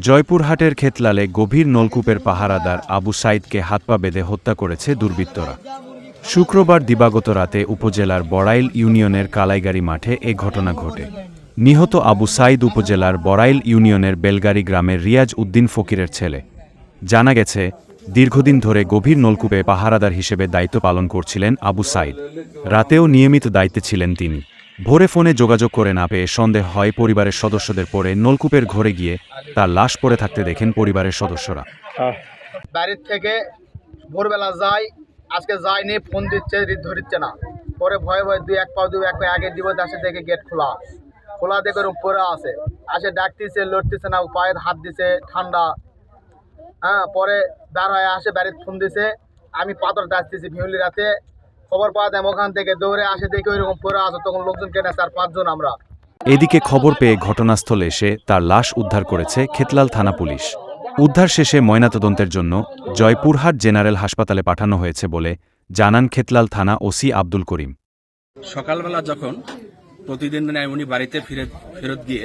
জয়পুরহাটের ক্ষেতলালে গভীর নলকূপের পাহারাদার আবু সাইদকে হাত পা বেঁধে হত্যা করেছে দুর্বৃত্তরা। শুক্রবার দিবাগত রাতে উপজেলার বড়াইল ইউনিয়নের কালাইগাড়ি মাঠে এ ঘটনা ঘটে। নিহত আবু সাইদ উপজেলার বড়াইল ইউনিয়নের বেলগাড়ি গ্রামের রিয়াজ উদ্দিন ফকিরের ছেলে। জানা গেছে, দীর্ঘদিন ধরে গভীর নলকূপে পাহারাদার হিসেবে দায়িত্ব পালন করছিলেন আবু সাইদ। রাতেও নিয়মিত দায়িত্বে ছিলেন তিনি। ভোরে ফোনে যোগাযোগ করে না পেয়ে সন্দেহ হয় পরিবারের সদস্যদের পরে নলকূপের ঘরে গিয়ে তার লাশ পড়ে থাকতে দেখেন পরিবারের সদস্যরা। বাড়ির থেকে ভোরবেলা যাই আজকে যায়নি, ফোন দিচ্ছে ধরিচ্ছে না। পরে ভয়ে ভয়ে দুই এক পাও, দুই এক পাও আগে দিব, আসে দেখে গেট খোলা। খোলা দেখে উপরে পরে আসে আসে ডাকতেছে, লড়তেছে না, পায়ে হাত দিছে, ঠান্ডা। হ্যাঁ পরে দাঁড় হয়ে আসে বাড়িতে ফোন দিছে। আমি পাথর ডাকতেছি ভিউলি রাতে। খবর পাওয়া দেয় ওখান থেকে দৌড়ে আসে দেখে ওইরকম পরে আসে তখন লোকজন কেনে চার পাঁচজন আমরা। এদিকে খবর পেয়ে ঘটনাস্থলে এসে তার লাশ উদ্ধার করেছে খেতলাল থানা পুলিশ। উদ্ধার শেষে ময়নাতদন্তের জন্য জয়পুরহাট জেনারেল হাসপাতালে পাঠানো হয়েছে বলে জানান খেতলাল থানা ওসি আব্দুল করিম। সকালবেলা যখন প্রতিদিন ন্যায় উনি বাড়িতে ফিরে ফেরত গিয়ে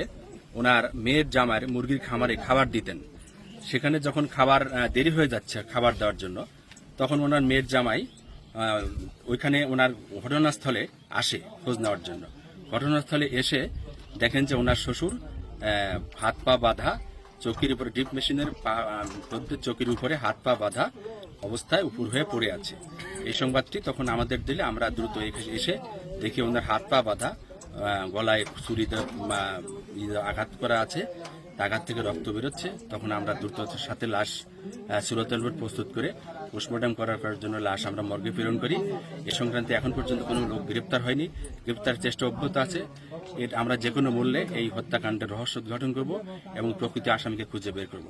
ওনার মেয়ের জামার মুরগির খামারে খাবার দিতেন। সেখানে যখন খাবার দেরি হয়ে যাচ্ছে খাবার দেওয়ার জন্য তখন ওনার মেয়ের জামাই ওইখানে ওনার ঘটনাস্থলে আসে খোঁজ নেওয়ার জন্য। ঘটনাস্থলে এসে দেখেন যে ওনার শ্বশুর হাত পা বাঁধা চৌকির উপরে ডিপ মেশিনের চৌকির উপরে হাত পা বাঁধা অবস্থায় উপর হয়ে পড়ে আছে। এই সংবাদটি তখন আমাদের দিলে আমরা দ্রুত এসে দেখি ওনার হাত পা বাঁধা গলায় আহ, ইয়ে আঘাত করা আছে। আঘাত থেকে রক্ত বেরোচ্ছে, তখন আমরা দ্রুততার সাথে লাশ সুরতল প্রস্তুত করে পোস্টমর্টম করার করার জন্য লাশ আমরা মর্গে প্রেরণ করি। এ সংক্রান্তে এখন পর্যন্ত কোনো লোক গ্রেপ্তার হয়নি। গ্রেপ্তার চেষ্টা অব্যাহত আছে। এর আমরা যে কোনো মূল্যে এই হত্যাকাণ্ডের রহস্য উদ্ঘাটন করব এবং প্রকৃতি আসামিকে খুঁজে বের করব।